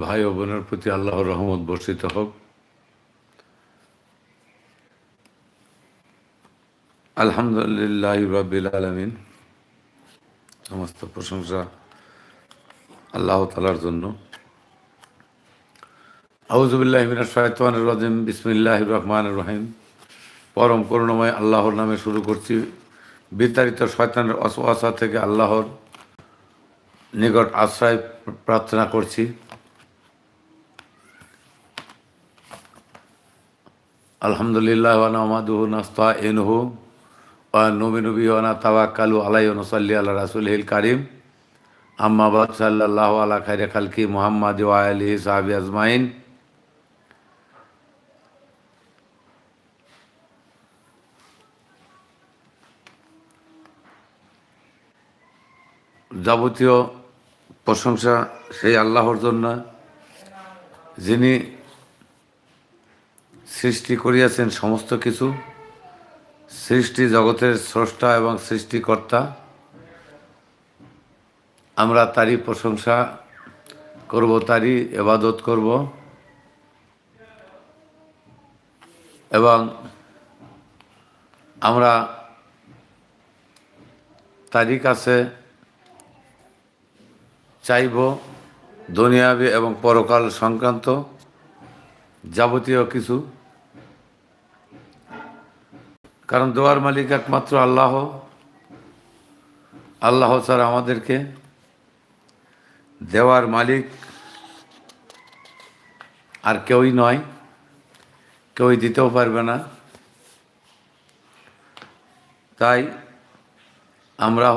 ভাই ও বোনের প্রতি আল্লাহর রহমত বর্ষিত হোক। আলহামদুলিল্লাহ রবিল আলমিন। সমস্ত প্রশংসা আল্লাহ তালার জন্য। আউজুবিল্লাহ বিসমিল্লাহ রহমান রহিম। পরম করুণাময় আল্লাহর নামে শুরু করছি। বিতাড়িত শয়তানের অসওয়াসা থেকে আল্লাহর নিকট আশ্রয় প্রার্থনা করছি। আলহামদুলিল্লাহ ওয়ানামাদুহু নাস্তা এনহু ওয়া নবী নবী ওয়ানা তাওয়াক্কালু আলাই নসাল্লি আল্লাহ রাসুলহিল কারিম। আম্মাবাদ সাল্লাহ আলা খাইরে খালকি মোহাম্মদ ওয়া আলিহি সাহাবি আজমাইন। যাবতীয় প্রশংসা সেই আল্লাহর জন্য, যিনি সৃষ্টি করিয়াছেন সমস্ত কিছু। সৃষ্টি জগতের স্রষ্টা এবং সৃষ্টিকর্তা। আমরা তারই প্রশংসা করব, তারই এবাদত করব। এবং আমরা তারই কাছে চাইব, দুনিয়াবি এবং পরকাল সংক্রান্ত যাবতীয় কিছু। কারণ দোয়ার মালিক একমাত্র আল্লাহ। আল্লাহ ছাড়া আমাদেরকে দেওয়ার মালিক আর কেউই নয়, কেউই দিতেও পারবে না। তাই আমরা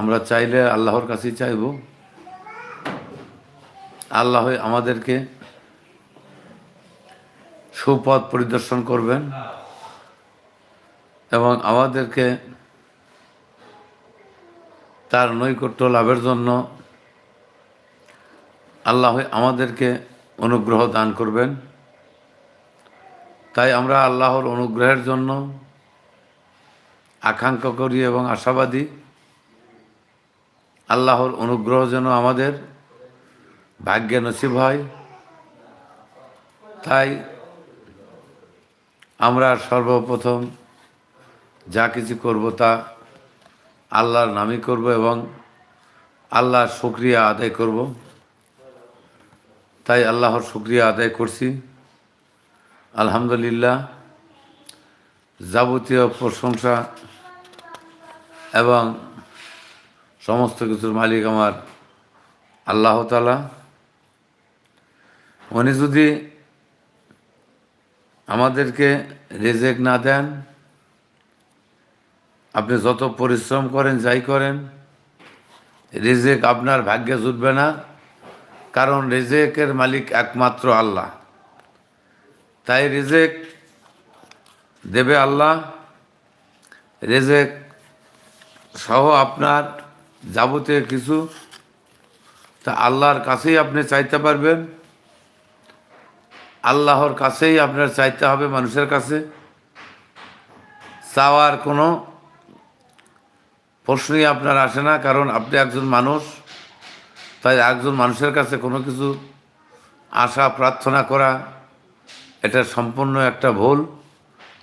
আমরা চাইলে আল্লাহর কাছেই চাইব। আল্লাহ আমাদেরকে সুপথ পরিদর্শন করবেন। এবং আমাদেরকে তার নৈকট্য লাভের জন্য আল্লাহ আমাদেরকে অনুগ্রহ দান করবেন। তাই আমরা আল্লাহর অনুগ্রহের জন্য আকাঙ্ক্ষা করি এবং আশাবাদী, আল্লাহর অনুগ্রহ যেন আমাদের ভাগ্যে নসিব হয়। তাই আমরা সর্বপ্রথম যা কিছু করব তা আল্লাহর নামই করব এবং আল্লাহর শুক্রিয়া আদায় করব। তাই আল্লাহর শুক্রিয়া আদায় করছি। আলহামদুলিল্লাহ, যাবতীয় প্রশংসা এবং সমস্ত কিছুর মালিক আমার আল্লাহ তালা উনি যদি আমাদেরকে রেজেক না দেন আপনি যত পরিশ্রম করেন, যাই করেন, রেজেক আপনার ভাগ্যে জুটবে না। কারণ রেজেকের মালিক একমাত্র আল্লাহ। তাই রেজেক দেবে আল্লাহ। রেজেক সহ আপনার যাবতীয় কিছু তা আল্লাহর কাছেই আপনি চাইতে পারবেন। আল্লাহর কাছেই আপনার চাইতে হবে মানুষের কাছে। চাওয়ার কোনো প্রশ্নই আপনার আসে না, কারণ আপনি একজন মানুষ, তাই একজন মানুষের কাছে কোনো কিছু আশা, প্রার্থনা করা, এটা সম্পূর্ণ একটা ভুল।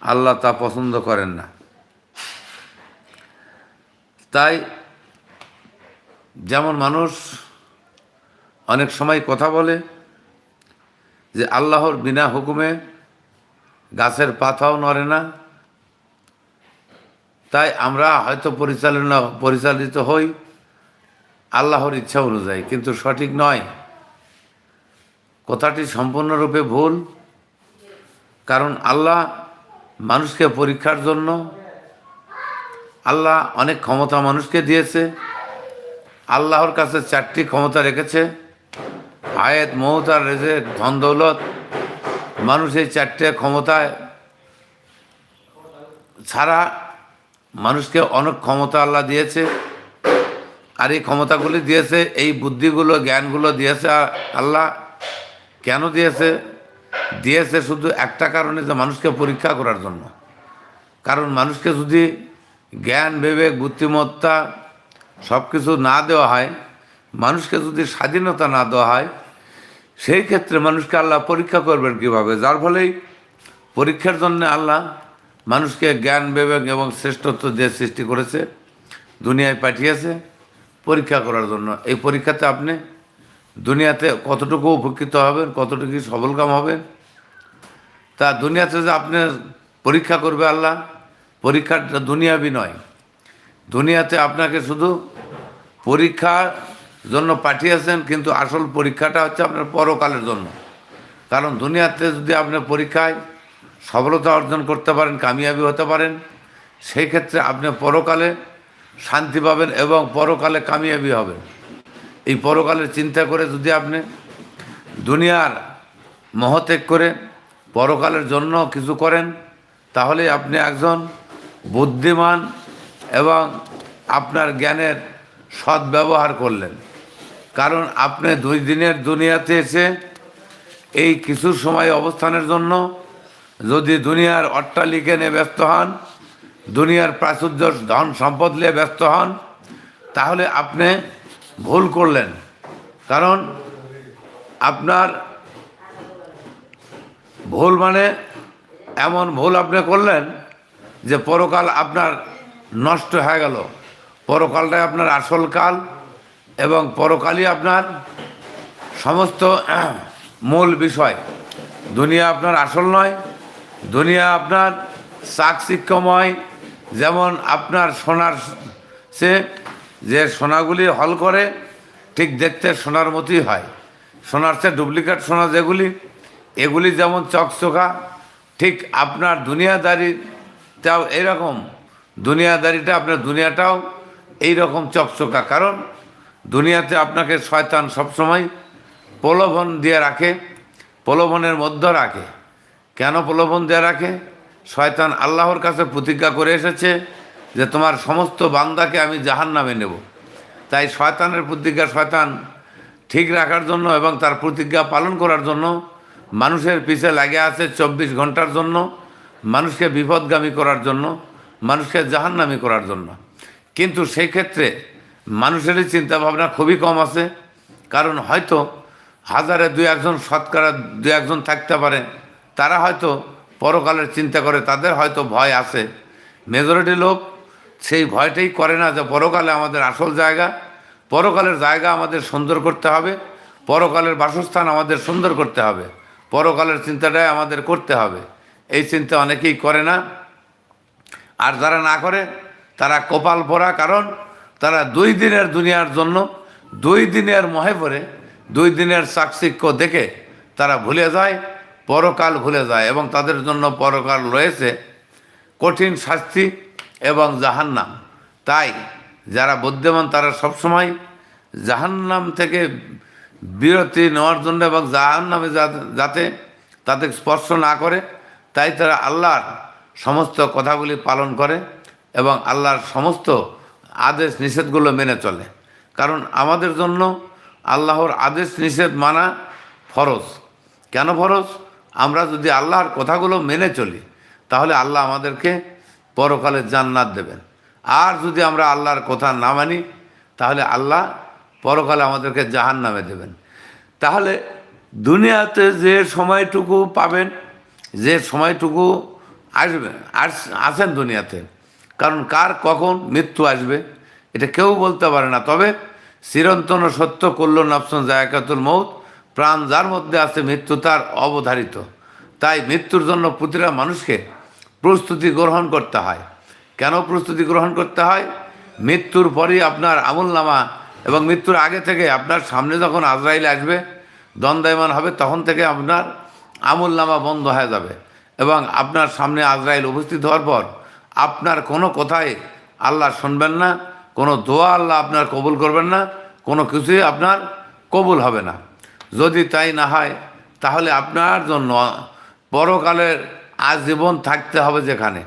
আল্লাহ তা পছন্দ করেন না। তাই যেমন মানুষ অনেক সময় কথা বলে যে আল্লাহর বিনা হুকুমে গাছের পাতাও নড়ে না তাই আমরা হয়তো পরিচালনা, পরিচালিত হই আল্লাহর ইচ্ছা অনুযায়ী, কিন্তু সঠিক নয়। কথাটি সম্পূর্ণরূপে ভুল, কারণ আল্লাহ মানুষকে পরীক্ষার জন্য, আল্লাহ অনেক ক্ষমতা মানুষকে দিয়েছে, আল্লাহর কাছে চারটি ক্ষমতা রেখেছে, আয়েত মমতার রেজে ধন, দৌলত। মানুষ এই চারটে ক্ষমতায় ছাড়া মানুষকে অনেক ক্ষমতা আল্লাহ দিয়েছে, আর এই ক্ষমতাগুলি দিয়েছে, এই বুদ্ধিগুলো, জ্ঞানগুলো দিয়েছে আল্লাহ। কেন দিয়েছে? দিয়েছে শুধু একটা কারণে যে মানুষকে পরীক্ষা করার জন্য। কারণ মানুষকে যদি জ্ঞান, বিবেক, বুদ্ধিমত্তা সব কিছু না দেওয়া হয়, মানুষকে যদি স্বাধীনতা না দেওয়া হয়, সেই ক্ষেত্রে মানুষকে আল্লাহ পরীক্ষা করবেন কীভাবে? যার ফলেই পরীক্ষার জন্য আল্লাহ মানুষকে জ্ঞান, বিবেক এবং শ্রেষ্ঠত্ব দিয়ে সৃষ্টি করেছে, দুনিয়ায় পাঠিয়েছে, পরীক্ষা করার জন্য। এই পরীক্ষাতে আপনি দুনিয়াতে কতটুকু উপকৃত হবেন, কতটুকু সবলকাম হবেন? তা দুনিয়াতে যে আপনি পরীক্ষা করবে আল্লাহ, পরীক্ষাটা দুনিয়াবি নয়। দুনিয়াতে আপনাকে শুধু পরীক্ষার জন্য পাঠিয়েছেন, কিন্তু আসল পরীক্ষাটা হচ্ছে আপনার পরকালের জন্য। কারণ দুনিয়াতে যদি আপনি পরীক্ষায় সফলতা অর্জন করতে পারেন, কামিয়াবি হতে পারেন, সেই ক্ষেত্রে আপনি পরকালে শান্তি পাবেন এবং পরকালে কামিয়াবি হবেন। এই পরকালের চিন্তা করে যদি আপনি দুনিয়ার মহত্যাগ করে পরকালের জন্য কিছু করেন, তাহলে আপনি একজন বুদ্ধিমান এবং আপনার জ্ঞানের সদ্ব্যবহার করলেন। কারণ আপনি দুই দিনের দুনিয়াতে এসে এই কিছু সময় অবস্থানের জন্য যদি দুনিয়ার অট্টালিকে নিয়ে ব্যস্ত হন, দুনিয়ার প্রাচুর্য ধন সম্পদ নিয়ে ব্যস্ত হন, তাহলে আপনি ভুল করলেন। কারণ আপনার ভুল মানে এমন ভুল আপনি করলেন যে পরকাল আপনার নষ্ট হয়ে গেল। পরকালটাই আপনার আসল কাল এবং পরকালই আপনার সমস্ত মূল বিষয়। দুনিয়া আপনার আসল নয় দুনিয়া আপনার চাকচিক্যময়, যেমন আপনার সোনার সে, যে সোনাগুলি হল করে, ঠিক দেখতে সোনার মতোই হয়। সোনার সে ডুপ্লিকেট সোনা যেগুলি, এগুলি যেমন চকচকা, ঠিক আপনার দুনিয়াদারিটাও এইরকম দুনিয়াদারিটা আপনার দুনিয়াটাও এই রকম চকচকা। কারণ দুনিয়াতে আপনাকে শয়তান সবসময় প্রলোভন দিয়ে রাখে, প্রলোভনের মধ্যে রাখে। কেন প্রলোভন দিয়ে রাখে? শয়তান আল্লাহর কাছে প্রতিজ্ঞা করে এসেছে যে তোমার সমস্ত বান্দাকে আমি জাহান নামে নেব। তাই শয়তানের প্রতিজ্ঞা শয়তান ঠিক রাখার জন্য এবং তার প্রতিজ্ঞা পালন করার জন্য মানুষের পিছে লাগে আছে চব্বিশ ঘণ্টার জন্য, মানুষকে বিপদগামী করার জন্য, মানুষকে জাহান্নামি করার জন্য। কিন্তু সেই ক্ষেত্রে মানুষেরই চিন্তা ভাবনা খুবই কম আছে। কারণ হয়তো হাজারে দুই একজন, শতকরা দুই একজন থাকতে পারে। তারা হয়তো পরকালের চিন্তা করে, তাদের হয়তো ভয় আছে। মেজরিটি লোক সেই ভয়টাই করে না যে পরকালে আমাদের আসল জায়গা, পরকালের জায়গা আমাদের সুন্দর করতে হবে, পরকালের বাসস্থান আমাদের সুন্দর করতে হবে, পরকালের চিন্তাটাই আমাদের করতে হবে। এই চিন্তা অনেকেই করে না। আর যারা না করে, তারা কপাল পরা কারণ তারা দুই দিনের দুনিয়ার জন্য, দুই দিনের মহে পড়ে দুই দিনের চাকচিক্য দেখে তারা ভুলে যায়। পরকাল ভুলে যায় এবং তাদের জন্য পরকাল রয়েছে কঠিন শাস্তি এবং জাহান্নাম। তাই যারা বুদ্ধিমান, তারা সবসময় জাহান্নাম থেকে বিরতি নেওয়ার জন্য এবং জাহান্নামে যাতে তাদের স্পর্শ না করে, তাই তারা আল্লাহর সমস্ত কথাগুলি পালন করে এবং আল্লাহর সমস্ত আদেশ নিষেধগুলো মেনে চলে। কারণ আমাদের জন্য আল্লাহর আদেশ নিষেধ মানা ফরজ। কেন ফরজ? আমরা যদি আল্লাহর কথাগুলো মেনে চলি, তাহলে আল্লাহ আমাদেরকে পরকালে জান্নাত দেবেন। আর যদি আমরা আল্লাহর কথা না মানি, তাহলে আল্লাহ পরকালে আমাদেরকে জাহান নামে দেবেন। তাহলে দুনিয়াতে যে সময়টুকু পাবেন, যে সময়টুকু আসবে, আস- আসেন দুনিয়াতে, কারণ কার কখন মৃত্যু আসবে, এটা কেউ বলতে পারে না। তবে চিরন্তন সত্য করল নফসন জায়কাতুল মৌত প্রাণ যার মধ্যে আছে, মৃত্যু তার অবধারিত। তাই মৃত্যুর জন্য প্রতিটা মানুষকে প্রস্তুতি গ্রহণ করতে হয়। কেন প্রস্তুতি গ্রহণ করতে হয়? মৃত্যুর পরই আপনার আমল নামা এবং মৃত্যুর আগে থেকে আপনার সামনে যখন আজরাইল আসবে, দ্বন্দ্বায়মান হবে, তখন থেকে আপনার আমল নামা বন্ধ হয়ে যাবে এবং আপনার সামনে আজরাইল উপস্থিত হওয়ার পর আপনার কোনো কথাই আল্লাহ শুনবেন না, কোনো দোয়া আল্লাহ আপনার কবুল করবেন না, কোনো কিছুই আপনার কবুল হবে না। যদি তাই না হয়, তাহলে আপনার জন্য পরকালের আজীবন থাকতে হবে যেখানে।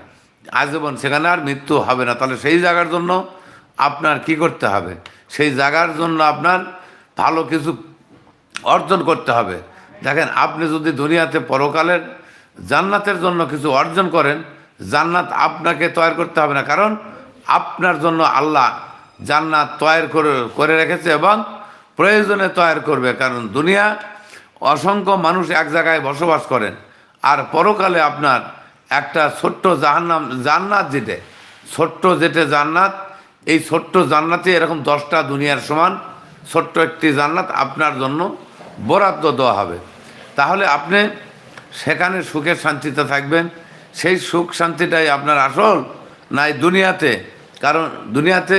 আজীবন সেখানে আর মৃত্যু হবে না। তাহলে সেই জায়গার জন্য আপনার কি করতে হবে? সেই জায়গার জন্য আপনার ভালো কিছু অর্জন করতে হবে। দেখেন, আপনি যদি দুনিয়াতে পরকালের জান্নাতের জন্য কিছু অর্জন করেন, জান্নাত আপনাকে তৈরি করতে হবে না। কারণ আপনার জন্য আল্লাহ জান্নাত তৈরি করে রেখেছে এবং প্রয়োজনে তৈরি করবে, কারণ দুনিয়া অসংখ্য মানুষ এক জায়গায় বসবাস করেন। আর পরকালে আপনার একটা ছোট্ট জাহান্নাম, জান্নাত যেটে, ছোট্ট যেটে জান্নাত, এই ছোট্ট জান্নাতে এরকম দশটা দুনিয়ার সমান ছোট্ট একটি জান্নাত আপনার জন্য বরাদ্দ দেওয়া হবে। তাহলে আপনি সেখানে সুখের শান্তিতে থাকবেন। সেই সুখ শান্তিটাই আপনার আসল নাই দুনিয়াতে। কারণ দুনিয়াতে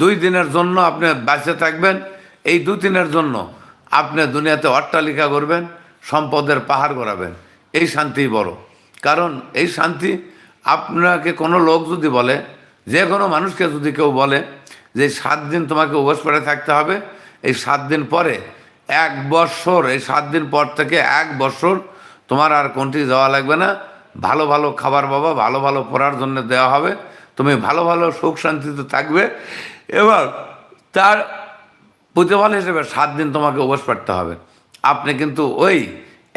দুই দিনের জন্য আপনি বাঁচে থাকবেন। এই দু দিনের জন্য আপনি দুনিয়াতে অট্টালিকা করবেন সম্পদের পাহাড় গড়াবেন। এই শান্তিই বড়। কারণ এই শান্তি আপনাকে কোনো লোক যদি বলে, যে কোনো মানুষকে যদি কেউ বলে যে সাত দিন তোমাকে উপোস করে থাকতে হবে, এই সাত দিন পরে, এক বৎসর এই সাত দিন পর থেকে এক বছর তোমার আর কোনটি দেওয়া লাগবে না। ভালো ভালো খাবার বাবা ভালো ভালো পড়ার জন্য দেওয়া হবে। তুমি ভালো ভালো সুখ শান্তিতে থাকবে। এবং তার প্রতিফল হিসেবে সাত দিন তোমাকে উপোস করতে হবে। আপনি কিন্তু ওই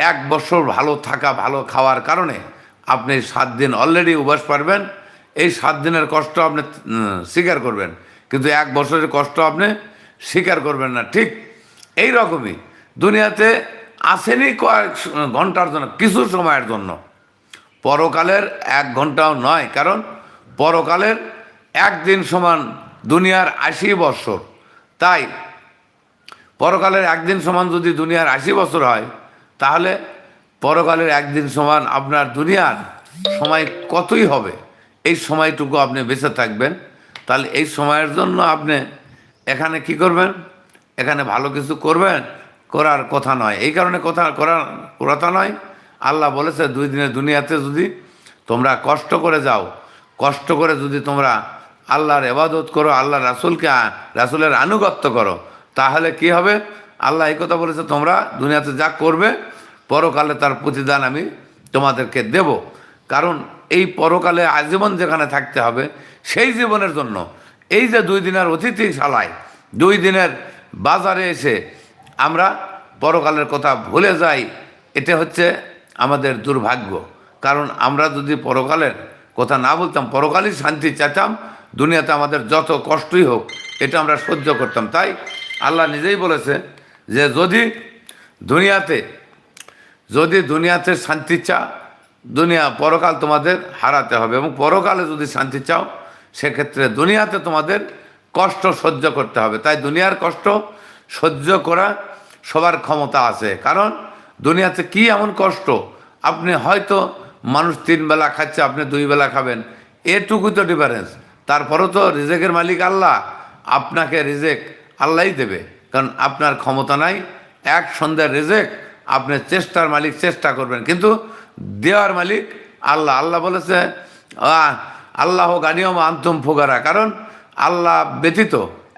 এক বছর ভালো থাকা, ভালো খাওয়ার কারণে আপনি সাত দিন অলরেডি উপবাস পারবেন এই সাত দিনের কষ্ট আপনি স্বীকার করবেন। কিন্তু এক বছরের কষ্ট আপনি স্বীকার করবেন না। ঠিক এই রকমই দুনিয়াতে আসেনি কয়েক ঘণ্টার জন্য, কিছু সময়ের জন্য। পরকালের এক ঘন্টাও নয়, কারণ পরকালের একদিন সমান দুনিয়ার আশি বছর। তাই পরকালের একদিন সমান যদি দুনিয়ার আশি বছর হয়, তাহলে পরকালের একদিন সমান আপনার দুনিয়ার সময় কতই হবে? এই সময়টুকু আপনি বেঁচে থাকবেন। তাহলে এই সময়ের জন্য আপনি এখানে কি করবেন? এখানে ভালো কিছু করবেন? করার কথা নয়। এই কারণে কথা করার কথা নয়। আল্লাহ বলেছে, দুই দিনের দুনিয়াতে যদি তোমরা কষ্ট করে যাও, কষ্ট করে যদি তোমরা আল্লাহর এবাদত করো আল্লাহ রাসুলকে, রাসুলের আনুগত্য করো তাহলে কি হবে? আল্লাহ এই কথা বলেছে, তোমরা দুনিয়াতে যা করবে, পরকালে তার প্রতিদান আমি তোমাদেরকে দেব। কারণ এই পরকালে আজীবন যেখানে থাকতে হবে, সেই জীবনের জন্য। এই যে দুই দিনের অতিথিশালায় দুই দিনের বাজারে এসে আমরা পরকালের কথা ভুলে যাই, এটা হচ্ছে আমাদের দুর্ভাগ্য। কারণ আমরা যদি পরকালের কথা না বলতাম, পরকালই শান্তি চাইতাম, দুনিয়াতে আমাদের যত কষ্টই হোক, এটা আমরা সহ্য করতাম। তাই আল্লাহ নিজেই বলেছে যে যদি দুনিয়াতে যদি দুনিয়াতে শান্তি চা দুনিয়া পরকাল তোমাদের হারাতে হবে এবং পরকালে যদি শান্তি চাও, সেক্ষেত্রে দুনিয়াতে তোমাদের কষ্ট সহ্য করতে হবে। তাই দুনিয়ার কষ্ট সহ্য করা সবার ক্ষমতা আছে। কারণ দুনিয়াতে কি এমন কষ্ট? আপনি হয়তো মানুষ তিন বেলা খাচ্ছে, আপনি দুই বেলা খাবেন। এটুকু তো ডিফারেন্স তারপরেও তো রিজেকের মালিক আল্লাহ। আপনাকে রিজেক আল্লাহই দেবে। কারণ আপনার ক্ষমতা নাই, এক সন্ধ্যার রেজেক, আপনি চেষ্টার মালিক চেষ্টা করবেন। কিন্তু দেওয়ার মালিক আল্লাহ। আল্লাহ বলেছে আল্লাহ গানিয়ম আন্তম ফুগারা কারণ আল্লাহ ব্যতীত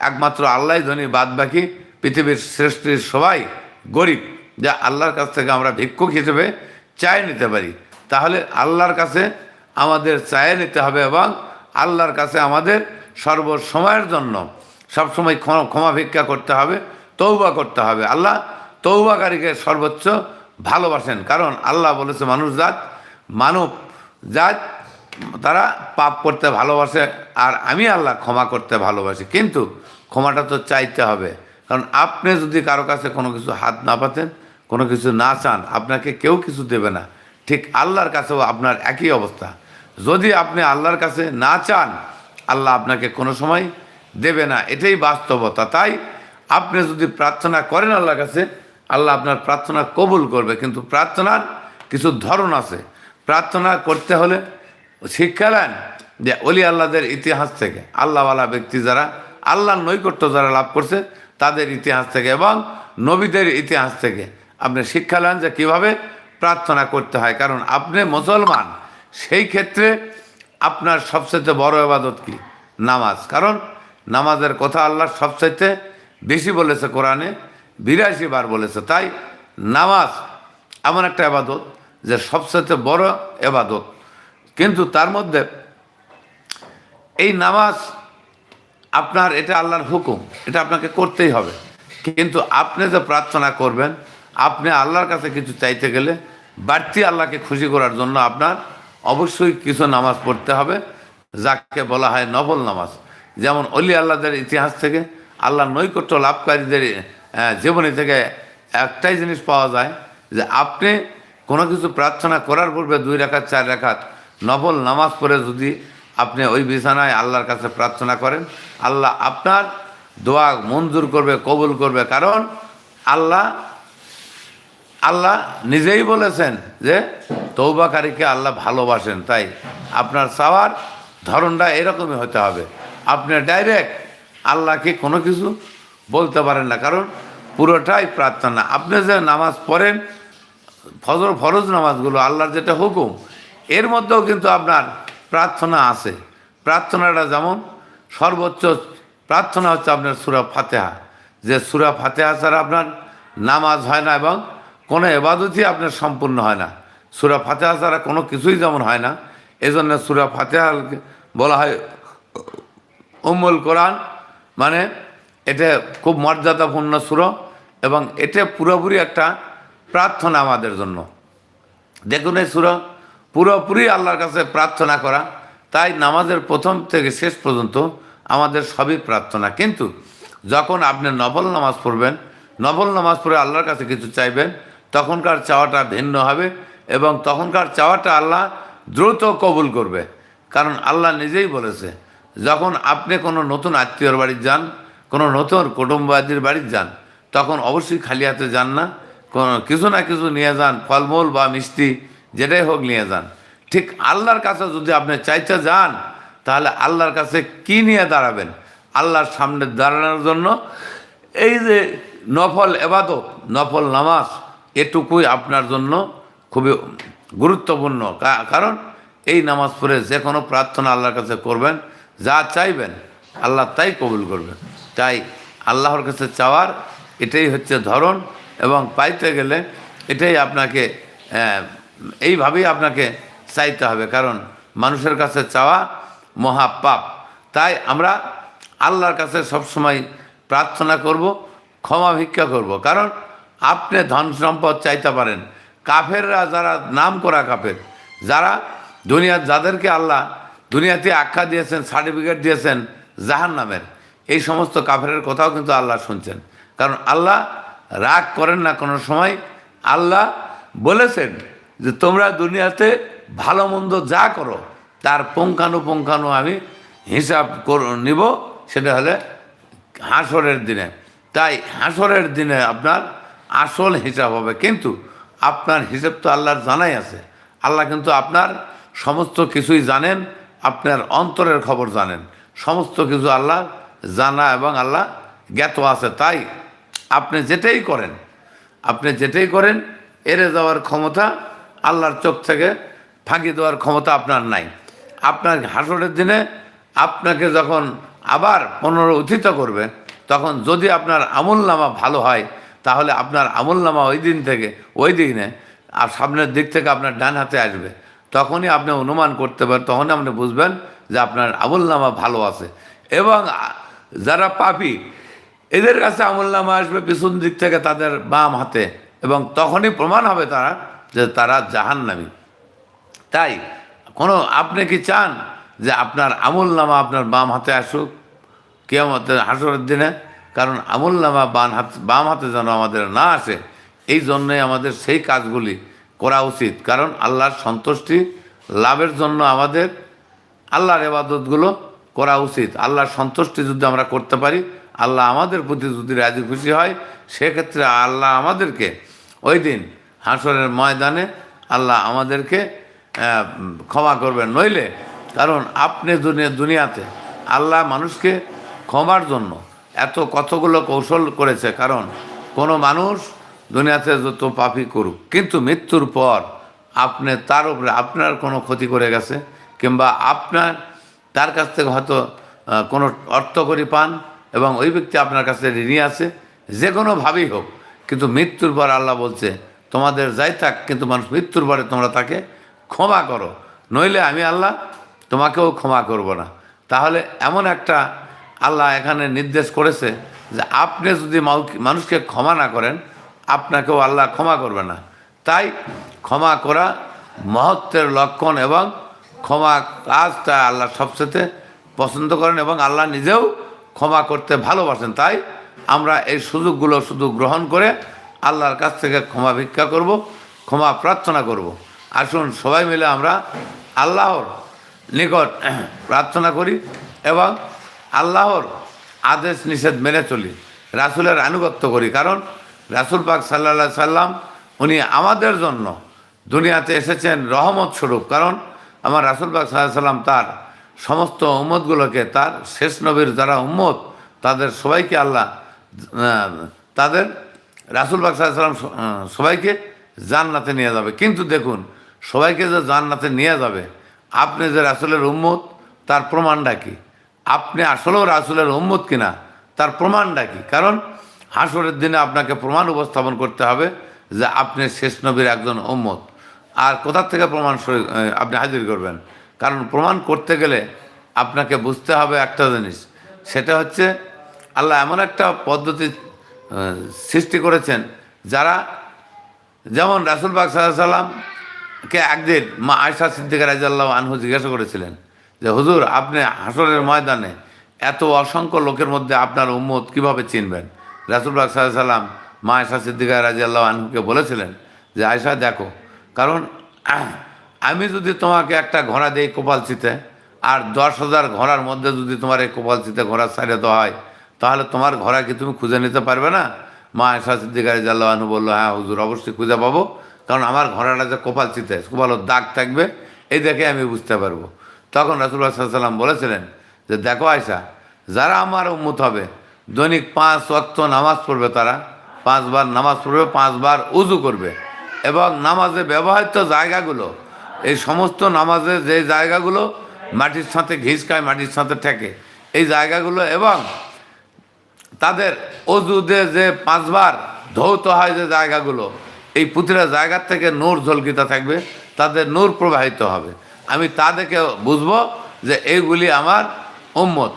একমাত্র আল্লাহ ধনী বাদ বাকি পৃথিবীর শ্রেষ্ঠীর সবাই গরিব, যা আল্লাহর কাছ থেকে আমরা ভিক্ষুক হিসেবে চায় নিতে পারি। তাহলে আল্লাহর কাছে আমাদের চায় নিতে হবে এবং আল্লাহর কাছে আমাদের সর্বসময়ের জন্য সবসময় ক্ষমা ক্ষমা ভিক্ষা করতে হবে তৌবা করতে হবে। আল্লাহ তৌবাকারীকে সর্বোচ্চ ভালোবাসেন। কারণ আল্লাহ বলেছে মানুষ জাত, মানব জাত, তারা পাপ করতে ভালোবাসে আর আমি আল্লাহ ক্ষমা করতে ভালোবাসি। কিন্তু ক্ষমাটা তো চাইতে হবে। কারণ আপনি যদি কারও কাছে কোনো কিছু হাত না পাতেন, কোনো কিছু না চান, আপনাকে কেউ কিছু দেবে না। ঠিক আল্লাহর কাছেও আপনার একই অবস্থা। যদি আপনি আল্লাহর কাছে না চান, আল্লাহ আপনাকে কোনো সময় দেবে না, এটাই বাস্তবতা। তাই আপনি যদি প্রার্থনা করেন আল্লাহর কাছে, আল্লাহ আপনার প্রার্থনা কবুল করবে। কিন্তু প্রার্থনার কিছু ধরন আছে। প্রার্থনা করতে হলে শিক্ষা নেন যে অলি আল্লাহদের ইতিহাস থেকে, আল্লাহওয়ালা ব্যক্তি যারা, আল্লাহর নৈকট্য যারা লাভ করছে, তাদের ইতিহাস থেকে এবং নবীদের ইতিহাস থেকে আপনি শিক্ষা নেন যে কীভাবে প্রার্থনা করতে হয়। কারণ আপনি মুসলমান, সেই ক্ষেত্রে আপনার সবচেয়ে বড় এবাদত কি? নামাজ। কারণ নামাজের কথা আল্লাহ সবচাইতে বেশি বলেছে কোরআনে, বিরাশি বার বলেছে। তাই নামাজ এমন একটা এবাদত যে সবচেয়ে বড় এবাদত। কিন্তু তার মধ্যে এই নামাজ আপনার, এটা আল্লাহর হুকুম, এটা আপনাকে করতেই হবে। কিন্তু আপনি যে প্রার্থনা করবেন, আপনি আল্লাহর কাছে কিছু চাইতে গেলে বাড়তি আল্লাহকে খুশি করার জন্য আপনার অবশ্যই কিছু নামাজ পড়তে হবে, যাকে বলা হয় নফল নামাজ। যেমন অলি আল্লাহদের ইতিহাস থেকে আল্লাহ নৈকট্য লাভকারীদের জীবনী থেকে একটাই জিনিস পাওয়া যায় যে আপনি কোনো কিছু প্রার্থনা করার পূর্বে দুই রেখাত, চার রেখাত নফল নামাজ পড়ে যদি আপনি ওই বিছানায় আল্লাহর কাছে প্রার্থনা করেন, আল্লাহ আপনার দোয়া মঞ্জুর করবে, কবুল করবে। কারণ আল্লাহ আল্লাহ নিজেই বলেছেন যে তৌবাকারীকে আল্লাহ ভালোবাসেন, তাই আপনার চাওয়ার ধরনটা এরকমই হতে হবে। আপনি ডাইরেক্ট আল্লাহকে কোনো কিছু বলতে পারেন না, কারণ পুরোটাই প্রার্থনা। আপনি যে নামাজ পড়েন, ফজর, ফরজ নামাজগুলো, আল্লাহর যেটা হুকুম, এর মধ্যেও কিন্তু আপনার প্রার্থনা আছে। প্রার্থনাটা যেমন সর্বোচ্চ প্রার্থনা হচ্ছে আপনার সুরা ফাতেহা। যে সুরা ফাতেহা ছাড়া আপনার নামাজ হয় না এবং কোনো এবাদতই আপনার সম্পূর্ণ হয় না। সুরা ফাতেহা ছাড়া কোনো কিছুই যেমন হয় না, এজন্য সুরা ফাতেহা বলা হয় উম্মুল কোরআন মানে এটা খুব মর্যাদাপূর্ণ সুর এবং এটা পুরোপুরি একটা প্রার্থনা আমাদের জন্য। দেখুন এই সুর পুরোপুরি আল্লাহর কাছে প্রার্থনা করা, তাই নামাজের প্রথম থেকে শেষ পর্যন্ত আমাদের সবই প্রার্থনা। কিন্তু যখন আপনি নবল নামাজ পড়বেন নবল নামাজ পড়ে আল্লাহর কাছে কিছু চাইবেন, তখনকার চাওয়াটা ভিন্ন হবে এবং তখনকার চাওয়াটা আল্লাহ দ্রুত কবুল করবে। কারণ আল্লাহ নিজেই বলেছে যখন আপনি কোনো নতুন আত্মীয়র বাড়ি যান, কোনো নতুন কুটুম্বাদির বাড়ি যান, তখন অবশ্যই খালি হাতে যান না। কোনো কিছু না কিছু নিয়ে যান, ফলমূল বা মিষ্টি, যেটাই হোক নিয়ে যান। ঠিক আল্লাহর কাছে যদি আপনি চাইতে যান, তাহলে আল্লাহর কাছে কি নিয়ে দাঁড়াবেন? আল্লাহর সামনে দাঁড়ানোর জন্য এই যে নফল এবাদত, নফল নামাজ, এটুকুই আপনার জন্য খুবই গুরুত্বপূর্ণ। কারণ এই নামাজ পড়ে যে কোনো প্রার্থনা আল্লাহর কাছে করবেন যা চাইবেন, আল্লাহ তাই কবুল করবেন। তাই আল্লাহর কাছে চাওয়ার এটাই হচ্ছে ধরন এবং পাইতে গেলে এটাই আপনাকে এইভাবেই আপনাকে চাইতে হবে। কারণ মানুষের কাছে চাওয়া মহা পাপ। তাই আমরা আল্লাহর কাছে সবসময় প্রার্থনা করব, ক্ষমা ভিক্ষা করব। কারণ আপনি ধন সম্পদ চাইতে পারেন। কাফেররা যারা নাম করা কাফের, যারা দুনিয়ার যাদেরকে আল্লাহ দুনিয়াতে আখ্যা দিয়েছেন, সার্টিফিকেট দিয়েছেন জাহান নামের এই সমস্ত কাফেরের কথাও কিন্তু আল্লাহ শুনছেন। কারণ আল্লাহ রাগ করেন না কোনো সময়। আল্লাহ বলেছেন যে তোমরা দুনিয়াতে ভালো মন্দ যা করো, তার পুঙ্খানুপুঙ্খানু আমি হিসাব কর, নিব, সেটা হলে হাঁসরের দিনে। তাই হাঁসরের দিনে আপনার আসল হিসাব হবে। কিন্তু আপনার হিসাব তো আল্লাহর জানাই আছে। আল্লাহ কিন্তু আপনার সমস্ত কিছুই জানেন আপনার অন্তরের খবর জানেন। সমস্ত কিছু আল্লাহ জানা এবং আল্লাহ জ্ঞাত আছে। তাই আপনি যেটাই করেন, আপনি যেটাই করেন, এড়ে যাওয়ার ক্ষমতা আল্লাহর চোখ থেকে ফাঁকি দেওয়ার ক্ষমতা আপনার নাই। আপনার হাসরের দিনে আপনাকে যখন আবার পুনরুত্থিত করবে, তখন যদি আপনার আমল নামা ভালো হয়, তাহলে আপনার আমল নামা ওই দিন থেকে, ওই দিনে, আর সামনের দিক থেকে আপনার ডান হাতে আসবে। তখনই আপনি অনুমান করতে পারেন, তখনই আপনি বুঝবেন যে আপনার আমল নামা ভালো আছে। এবং যারা পাপি, এদের কাছে আমল নামা আসবে পিছন দিক থেকে তাদের বাম হাতে এবং তখনই প্রমাণ হবে তারা যে তারা জাহান্নামী। তাই কোনো, আপনি কি চান যে আপনার আমল নামা আপনার বাম হাতে আসুক কেয়ামতের হাসরের দিনে? কারণ আমল নামা বাম হাত, বাম হাতে যেন আমাদের না আসে, এই জন্যই আমাদের সেই কাজগুলি করা উচিত। কারণ আল্লাহর সন্তুষ্টি লাভের জন্য আমাদের আল্লাহর এবাদতগুলো করা উচিত। আল্লাহর সন্তুষ্টি যদি আমরা করতে পারি, আল্লাহ আমাদের প্রতি যদি রাজি খুশি হয়, সেক্ষেত্রে আল্লাহ আমাদেরকে ওই দিন হাসরের ময়দানে আল্লাহ আমাদেরকে ক্ষমা করবেন। নইলে কারণ আপনি দুনিয়া, দুনিয়াতে আল্লাহ মানুষকে ক্ষমার জন্য এত কতগুলো কৌশল করেছে। কারণ কোনো মানুষ দুনিয়াতে যত পাপই করুক, কিন্তু মৃত্যুর পর আপনি তার উপরে আপনার কোনো ক্ষতি করে গেছে, কিংবা আপনার, তার কাছ থেকে হয়তো কোনো অর্থ করি পান, এবং ওই ব্যক্তি আপনার কাছে ঋণী আছে, যে কোনোভাবেই হোক, কিন্তু মৃত্যুর পর আল্লাহ বলছে, তোমাদের যাই থাক, কিন্তু মানুষ মৃত্যুর পরে তোমরা তাকে ক্ষমা করো। নইলে আমি আল্লাহ তোমাকেও ক্ষমা করব না। তাহলে এমন একটা আল্লাহ এখানে নির্দেশ করেছে যে, আপনি যদি মানুষকে ক্ষমা না করেন আপনাকেও আল্লাহ ক্ষমা করবে না। তাই ক্ষমা করা মহত্বের লক্ষণ এবং ক্ষমা কাজটা আল্লাহ সবচেয়ে পছন্দ করেন এবং আল্লাহ নিজেও ক্ষমা করতে ভালোবাসেন। তাই আমরা এই সুযোগগুলো শুধু গ্রহণ করে আল্লাহর কাছ থেকে ক্ষমা ভিক্ষা করব, ক্ষমা প্রার্থনা করব। আসুন সবাই মিলে আমরা আল্লাহর নিকট প্রার্থনা করি এবং আল্লাহর আদেশ নিষেধ মেনে চলি, রাসুলের আনুগত্য করি। কারণ রাসুল পাক সাল্লা সাল্লাম, উনি আমাদের জন্য দুনিয়াতে এসেছেন রহমত স্বরূপ। কারণ আমার রাসুল পাক সাল্লাহ সাল্লাম তার সমস্ত উম্মতগুলোকে, তার শেষ নবীর যারা উম্মত, তাদের সবাইকে আল্লাহ তাদের রাসুল পাক সাল্লাম সবাইকে জান্নাতে নিয়ে যাবে। কিন্তু দেখুন, সবাইকে যে জান্নাতে নিয়ে যাবে, আপনি যে রাসুলের উম্মত, তার প্রমাণটা কি? আপনি আসলেও রাসুলের উম্মত কিনা, তার প্রমাণটা কি? কারণ হাসরের দিনে আপনাকে প্রমাণ উপস্থাপন করতে হবে যে আপনি শেষ নবীর একজন উম্মত। আর কোথা থেকে প্রমাণ আপনি হাজির করবেন? কারণ প্রমাণ করতে গেলে আপনাকে বুঝতে হবে একটা জিনিস। সেটা হচ্ছে আল্লাহ এমন একটা পদ্ধতি সৃষ্টি করেছেন যারা যেমন রাসুল পাক সাল্লামকে একদিন মা আয়সা সিদ্দিকা রাজাল্লাহ আনহু জিজ্ঞাসা করেছিলেন যে, হুজুর, আপনি হাসরের ময়দানে এত অসংখ্য লোকের মধ্যে আপনার উম্মত কীভাবে চিনবেন? রাসুল পাক সাল্লাম মা আয়সা সিদ্দিকা রাজিয়াল্লাহ আনহুকে বলেছিলেন যে আয়সা দেখো, কারণ আমি যদি তোমাকে একটা ঘোড়া দিই কোপালচিতে আর দশ হাজার ঘোড়ার মধ্যে যদি তোমার এই কোপালচিতে ঘোড়া ছাড়িয়ে দেওয়া হয়, তাহলে তোমার ঘোড়া কি তুমি খুঁজে নিতে পারবে না? মা আয়সা সিদ্দিকারি জাল্লাহানু বলল হ্যাঁ হুজুর, অবশ্যই খুঁজে পাবো, কারণ আমার ঘোড়াটা যে কপালচিতে কপালের দাগ থাকবে, এই দেখে আমি বুঝতে পারব। তখন রাসুল্লাহ সাল্লাম বলেছিলেন যে, দেখো আয়সা যারা আমার উন্মত হবে দৈনিক পাঁচ ওয়াক্ত নামাজ পড়বে তারা, পাঁচবার নামাজ পড়বে, পাঁচবার উজু করবে। এবং নামাজে ব্যবহৃত জায়গাগুলো, এই সমস্ত নামাজে যে জায়গাগুলো মাটির সাথে ঘিস খায় মাটির সাথে ঠেকে, এই জায়গাগুলো এবং তাদের অজুদে যে পাঁচবার ধৌত হয় যে জায়গাগুলো, এই পুতিরা জায়গার থেকে নূর ঝলকিতে থাকবে, তাদের নূর প্রবাহিত হবে। আমি তা দেখে বুঝব যে এইগুলি আমার উম্মত।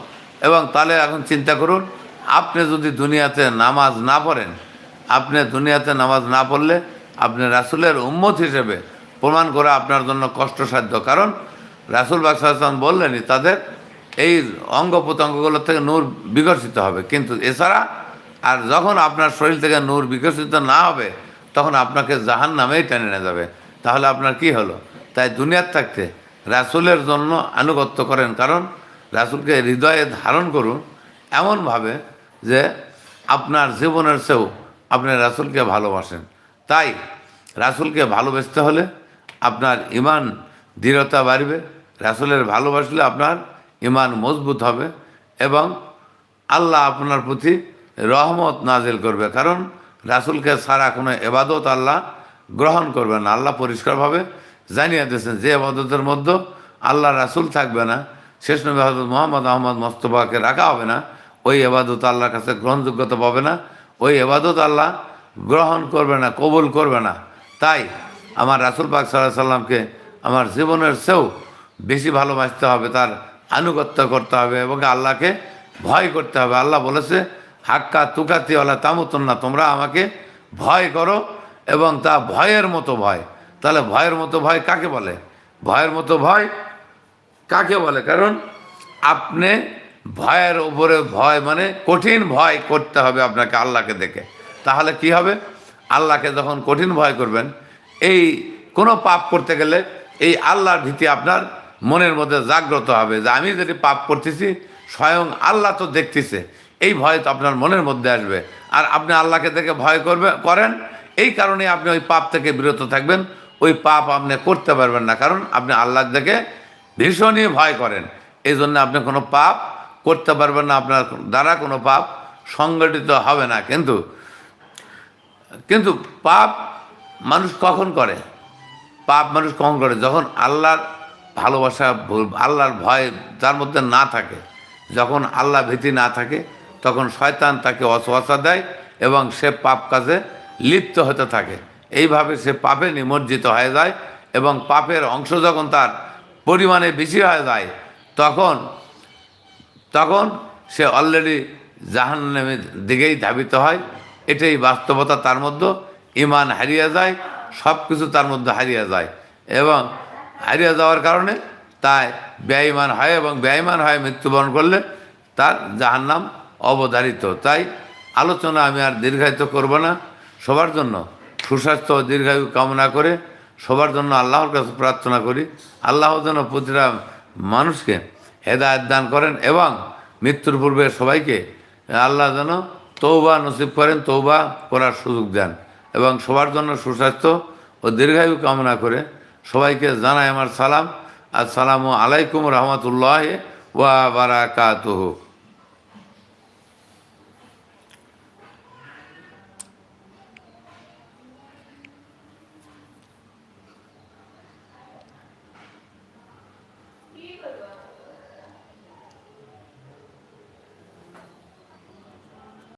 এবং তাহলে এখন চিন্তা করুন আপনি যদি দুনিয়াতে নামাজ না পড়েন, আপনি দুনিয়াতে নামাজ না পড়লে আপনি রাসুলের উম্মত হিসেবে প্রমাণ করা আপনার জন্য কষ্টসাধ্য। কারণ রাসুল বাকসাম বললেনই, তাদের এই অঙ্গ প্রত্যঙ্গগুলো থেকে নূর বিকশিত হবে। কিন্তু এছাড়া আর যখন আপনার শরীর থেকে নূর বিকশিত না হবে, তখন আপনাকে জাহান নামেই টেনে নিয়ে যাবে। তাহলে আপনার কি হলো? তাই দুনিয়ার থাকতে রাসুলের জন্য আনুগত্য করেন। কারণ রাসুলকে হৃদয়ে ধারণ করুন এমনভাবে যে আপনার জীবনের চেয়েও আপনি রাসুলকে ভালোবাসেন। তাই রাসুলকে ভালোবাসতে হলে আপনার ইমান দৃঢ়তা বাড়বে। রাসুলের ভালোবাসলে আপনার ইমান মজবুত হবে এবং আল্লাহ আপনার প্রতি রহমত নাজিল করবে। কারণ রাসুলকে ছাড়া কোনো এবাদত আল্লাহ গ্রহণ করবে না। আল্লাহ পরিষ্কারভাবে জানিয়ে দিয়েছেন, যে এবাদতের মধ্যে আল্লাহ রাসুল থাকবে না, শেষ নবী হজরত মোহাম্মদ আহমদ মোস্তফাকে রাখা হবে না ওই এবাদত আল্লাহর কাছে গ্রহণযোগ্যতা পাবে না, ওই এবাদত আল্লাহ গ্রহণ করবে না, কবুল করবে না। তাই আমার রাসুল পাক সাল্লাহ সাল্লামকে আমার জীবনের চেয়েও বেশি ভালোবাসতে হবে, তার আনুগত্য করতে হবে এবং আল্লাহকে ভয় করতে হবে। আল্লাহ বলেছে, হাক্কা তুকাতি আল্লাহ তামতন না তোমরা আমাকে ভয় করো এবং তা ভয়ের মতো ভয়। তাহলে ভয়ের মতো ভয় কাকে বলে? ভয়ের মতো ভয় কাকে বলে? কারণ আপনি ভয়ের উপরে ভয় মানে কঠিন ভয় করতে হবে আপনাকে আল্লাহকে দেখে। তাহলে কি হবে? আল্লাহকে যখন কঠিন ভয় করবেন, এই কোনো পাপ করতে গেলে এই আল্লাহর ভীতি আপনার মনের মধ্যে জাগ্রত হবে যে আমি যদি পাপ করতেছি, স্বয়ং আল্লাহ তো দেখতেছে, এই ভয় তো আপনার মনের মধ্যে আসবে। আর আপনি আল্লাহকে দেখে ভয় করবে, করেন, এই কারণে আপনি ওই পাপ থেকে বিরত থাকবেন, ওই পাপ আপনি করতে পারবেন না। কারণ আপনি আল্লাহ দেখে ভীষণই ভয় করেন। এই জন্য আপনি কোনো পাপ করতে পারবেন না, আপনার দ্বারা কোনো পাপ সংগঠিত হবে না। কিন্তু কিন্তু পাপ মানুষ কখন করে? পাপ মানুষ কখন করে? যখন আল্লাহর ভালোবাসা ভুল- আল্লাহর ভয় তার মধ্যে না থাকে, যখন আল্লাহ ভীতি না থাকে, তখন শয়তান তাকে অসহসা দেয় এবং সে পাপ কাজে লিপ্ত হতে থাকে। এইভাবে সে পাপে নিমজ্জিত হয়ে যায় এবং পাপের অংশ যখন তার পরিমাণে বেশি হয়ে যায়, তখন তখন সে অলরেডি জাহান্নামের দিকেই ধাবিত হয়। এটাই বাস্তবতা, তার মধ্যে ইমান হারিয়ে যায় সব কিছু তার মধ্যে হারিয়ে যায় এবং হারিয়ে যাওয়ার কারণে তাই ব্যয়মান হয় এবং ব্যয়মান হয় মৃত্যুবরণ করলে তার জাহান্নাম অবধারিত। তাই আলোচনা আমি আর দীর্ঘায়িত করব না। সবার জন্য সুস্বাস্থ্য দীর্ঘায়ু কামনা করে সবার জন্য আল্লাহর কাছে প্রার্থনা করি। আল্লাহ যেন প্রতিটা মানুষকে হেদায়ত দান করেন এবং মৃত্যুর পূর্বে সবাইকে আল্লাহ যেন তৌবা নসিব করেন তৌবা করার সুযোগ দেন এবং সবার জন্য সুস্বাস্থ্য ও দীর্ঘায়ু কামনা করে সবাইকে জানায় আমার সালাম। আর আসসালামু আলাইকুম রহমতুল্লাহ ওয়া বারাকাতুহু।